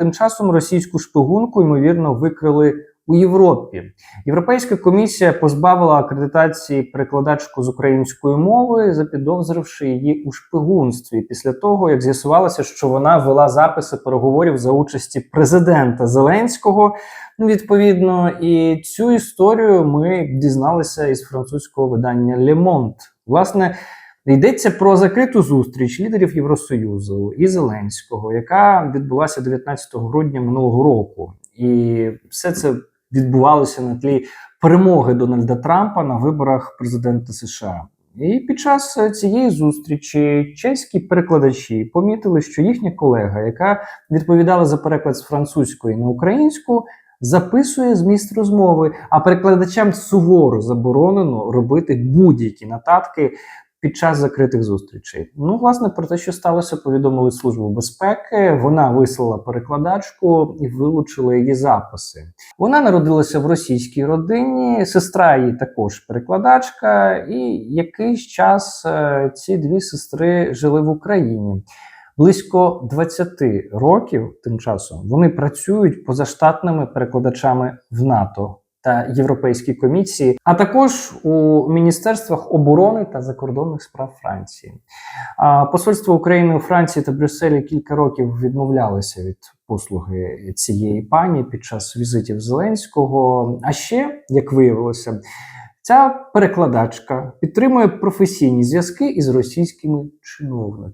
тим часом російську шпигунку ймовірно викрили у Європі. Європейська комісія позбавила акредитації перекладачку з української мови, запідозривши її у шпигунстві після того, як з'ясувалося, що вона вела записи переговорів за участі президента Зеленського. Ну, відповідно, і цю історію ми дізналися із французького видання Monde. Власне, йдеться про закриту зустріч лідерів Євросоюзу і Зеленського, яка відбулася 19 грудня минулого року. І все це відбувалося на тлі перемоги Дональда Трампа на виборах президента США. І під час цієї зустрічі чеські перекладачі помітили, що їхня колега, яка відповідала за переклад з французької на українську, записує зміст розмови, а перекладачам суворо заборонено робити будь-які нотатки під час закритих зустрічей. Ну, власне, про те, що сталося, повідомили Службу безпеки. Вона вислала перекладачку і вилучила її записи. Вона народилася в російській родині, сестра її також перекладачка, і якийсь час е, ці дві сестри жили в Україні. Близько 20 років тим часом вони працюють позаштатними перекладачами в НАТО та Європейській комісії, а також у міністерствах оборони та закордонних справ Франції. Посольство України у Франції та Брюсселі кілька років відмовлялися від послуги цієї пані під час візитів Зеленського. А ще, як виявилося, ця перекладачка підтримує професійні зв'язки із російськими чиновниками.